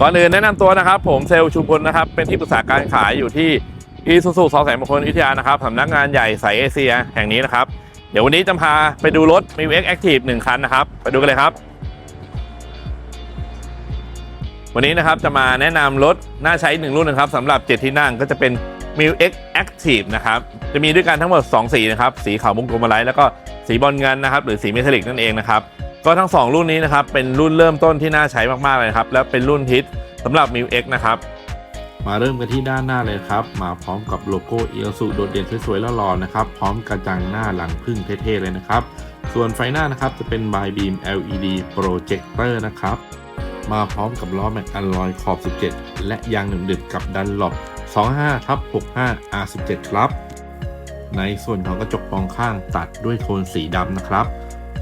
ก่อนอื่นแนะนำตัวนะครับ ผมเซลล์ชุมพลนะครับ เป็นที่ปรึกษาการขายอยู่ที่อีซูซูสองแสนมงคลวิทยานะครับสำนักงานใหญ่สายเอเชียแห่งนี้นะครับ เดี๋ยววันนี้จะพาไปดูรถ m ิวเอ็กแอคทีฟหนึ่งคันนะครับ ไปดูกันเลยครับ วันนี้นะครับจะมาแนะนำรถน่าใช้หนึ่งรุ่นนะครับสำหรับ7ที่นั่งก็จะเป็น m ิวเอ็กแอคทีฟนะครับ จะมีด้วยกันทั้งหมด 2 สีนะครับ สีขาวมุกโกมาไลท์แล้วก็สีบอลเงินนะครับ หรือสีเมทัลลิกนั่นเองนะครับ ก็ทั้ง 2 รุ่นนี้นะครับ เป็นรุ่นเริ่มต้นที่น่าใช้มากๆเลยครับ และเป็นรุ่นฮิตสำหรับ m ิวเอ็กนะครับ มาเริ่มกันที่ด้านหน้าเลยครับ มาพร้อมกับโลโก้เอียสุโดดเด่นสวยๆแล้วหล่อนะครับ พร้อมกระจังหน้าหลังพึ่งเท่ๆเลยนะครับ ส่วนไฟหน้านะครับจะเป็น by beam LED projector นะครับ มาพร้อมกับล้อแม็กอัลลอยขอบ 17 และยางหนึ่งดึกกับดันหลบ25ทับ65 R17 ครับ ในส่วนของกระจกมองข้างตัดด้วยโทนสีดำนะครับ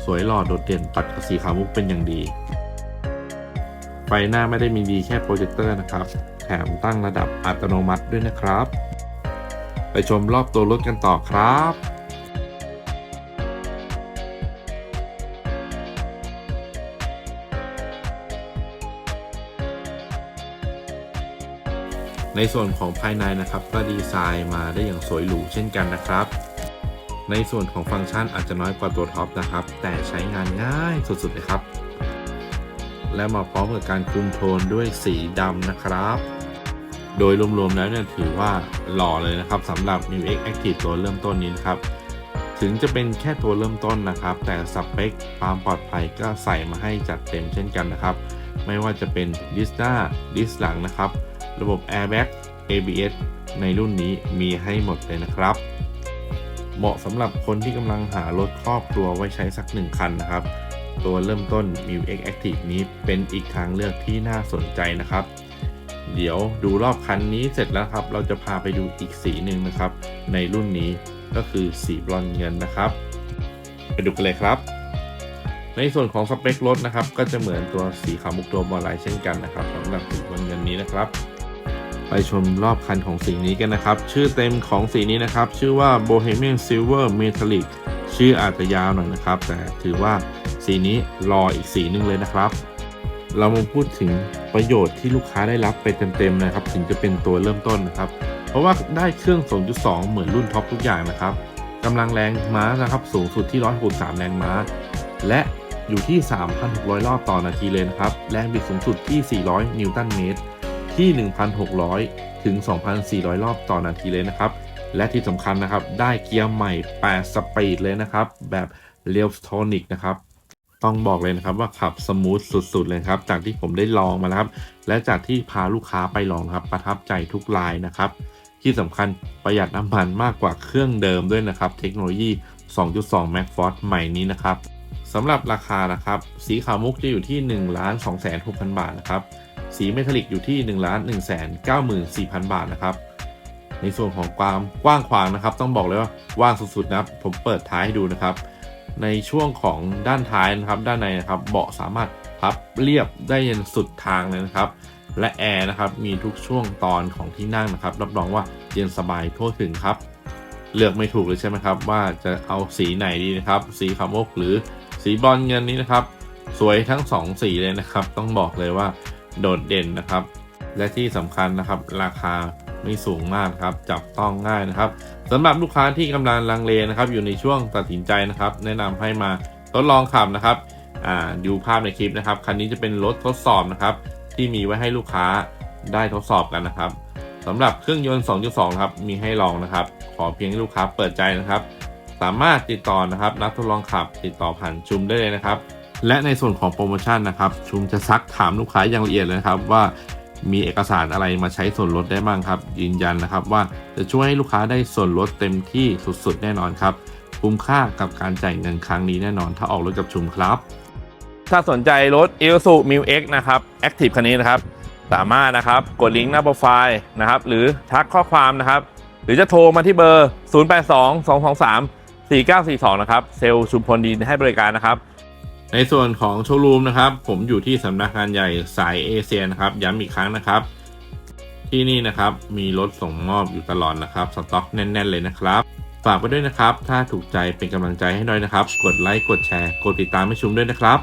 สวยหล่อโดดเด่นตัดกับสีขาวมุกเป็นอย่างดี ไฟหน้าไม่ได้มีดีแค่โปรเจคเตอร์นะครับ แถมตั้งระดับอัตโนมัติด้วยนะครับ ไปชมรอบตัวรถกันต่อครับในส่วนของภายในนะครับก็ดีไซน์มาได้อย่างสวยหรูเช่นกันนะครับ ในส่วนของฟังก์ชันอาจจะน้อยกว่าตัวท็อปนะครับ แต่ใช้งานง่ายสุดๆเลยครับ และมาพร้อมกับการคุมโทนด้วยสีดำนะครับ โดยรวมๆแล้วเนี่ยถือว่าหล่อเลยนะครับสำหรับ m i u X Active ตัวเริ่มต้นนี้นครับ ถึงจะเป็นแค่ตัวเริ่มต้นนะครับ แต่สเปคความปลอดภัยก็ใส่มาให้จัดเต็มเช่นกันนะครับ ไม่ว่าจะเป็นดิสหน้าดิสหลังนะครับ ระบบ Airbag ABS ในรุ่นนี้มีให้หมดเลยนะครับ เหมาะสำหรับคนที่กำลังหารถครอบครัวไว้ใช้สักหนึ่งคันนะครับ ตัวเริ่มต้น m i u X Active นี้เป็นอีกทางเลือกที่น่าสนใจนะครับ เดี๋ยวดูรอบคันนี้เสร็จแล้วครับ เราจะพาไปดูอีกสีหนึ่งนะครับ ในรุ่นนี้ก็คือสีบรอนเงินนะครับ ไปดูกันเลยครับ ในส่วนของสเปครถนะครับ ก็จะเหมือนตัวสีขาวมุกตัวบอลไลเช่นกันนะครับสำหรับสีบรอนเงินนี้นะครับ ไปชมรอบคันของสีนี้กันนะครับ ชื่อเต็มของสีนี้นะครับ ชื่อว่า Bohemian Silver Metallic ชื่ออาจจะยาวหน่อยนะครับ แต่ถือว่าสีนี้รออีกสีหนึงเลยนะครับ เรามาพูดถึงประโยชน์ที่ลูกค้าได้รับไปเต็มๆนะครับ ถึงจะเป็นตัวเริ่มต้นนะครับ เพราะว่าได้เครื่อง 2.2 เหมือนรุ่นท็อปทุกอย่างนะครับกำลังแรงม้านะครับ สูงสุดที่ 163 แรงม้า และอยู่ที่ 3,600 รอบต่อนาทีเลยนะครับ แรงบิดสูงสุดที่ 400 นิวตันเมตร ที่ 1,600 ถึง 2,400 รอบต่อนาทีเลยนะครับ และที่สำคัญนะครับ ได้เกียร์ใหม่ 8 สปีดเลยนะครับ แบบเรียวสโทนิกนะครับ ต้องบอกเลยนะครับว่าขับสมูทสุดๆเลยครับ จากที่ผมได้ลองมาครับ และจากที่พาลูกค้าไปลองครับ ประทับใจทุกลายนะครับ ที่สำคัญประหยัดน้ำมันมากกว่าเครื่องเดิมด้วยนะครับ เทคโนโลยี 2.2 m a c f o r c e ใหม่นี้นะครับสำหรับราคานะครับ สีขาวมุกจะอยู่ที่ 1 2 6 0 0 0บาทนะครับ สีเมทัลลิกอยู่ที่1 1 9 4 0 0 0 บาทนะครับ ในส่วนของความกว้างขวางนะครับ ต้องบอกเลยว่าว่างสุดๆนะครับผมเปิดท้ายให้ดูนะครับ ในช่วงของด้านท้ายนะครับ ด้านในนะครับเบาะสามารถพับเรียบได้ยันสุดทางเลยนะครับ และแอร์นะครับมีทุกช่วงตอนของที่นั่งนะครับ รับรองว่าเย็นสบายทั่วถึงครับเลือกไม่ถูกเลยใช่ไหมครับ ว่าจะเอาสีไหนดีนะครับ สีขาวมกหรือสีบอลเงินนี้นะครับ สวยทั้งสองสีเลยนะครับ ต้องบอกเลยว่า โดดเด่นนะครับ และที่สำคัญนะครับ ราคาไม่สูงมากครับ จับต้องง่ายนะครับสำหรับลูกค้าที่กำลังลังเลนะครับ อยู่ในช่วงตัดสินใจนะครับ แนะนำให้มาทดลองขับนะครับดูภาพในคลิปนะครับ คันนี้จะเป็นรถทดสอบนะครับ ที่มีไว้ให้ลูกค้าได้ทดสอบกันนะครับสำหรับเครื่องยนต์ 2.2 ครับ มีให้ลองนะครับ ขอเพียงให้ลูกค้าเปิดใจนะครับ สามารถติดต่อนะครับ นักทดลองขับติดต่อผ่านชุมได้เลยนะครับ และในส่วนของโปรโมชั่นนะครับ ชุมจะซักถามลูกค้าอย่างละเอียดเลยครับว่ามีเอกสารอะไรมาใช้ส่วนลดได้บ้างครับ ยืนยันนะครับว่าจะช่วยให้ลูกค้าได้ส่วนลดเต็มที่สุดๆ แน่นอนครับ คุ้มค่ากับการจ่ายเงินครั้งนี้แน่นอน ถ้าออกรถกับชุมครับ ถ้าสนใจรถ i s u m i X นะครับ Active คันนี้นะครับ สามารถนะครับกดลิงก์หน้าโปรไฟล์นะครับ หรือทักข้อความนะครับ หรือจะโทรมาที่เบอร์ 0822234942 นะครับ เซลล์ชุมพลดีให้บริการนะครับ ในส่วนของโชว์รูมนะครับ ผมอยู่ที่สำนักงานใหญ่สายเอเชียนะครับ ย้ำอีกครั้งนะครับ ที่นี่นะครับมีรถส่งมอบอยู่ตลอดนะครับสต็อกแน่น ๆ เลยนะครับ ฝากไปด้วยนะครับ ถ้าถูกใจเป็นกำลังใจให้หน่อยนะครับ กดไลค์กดแชร์ กดติดตามให้ชุมด้วยนะครับ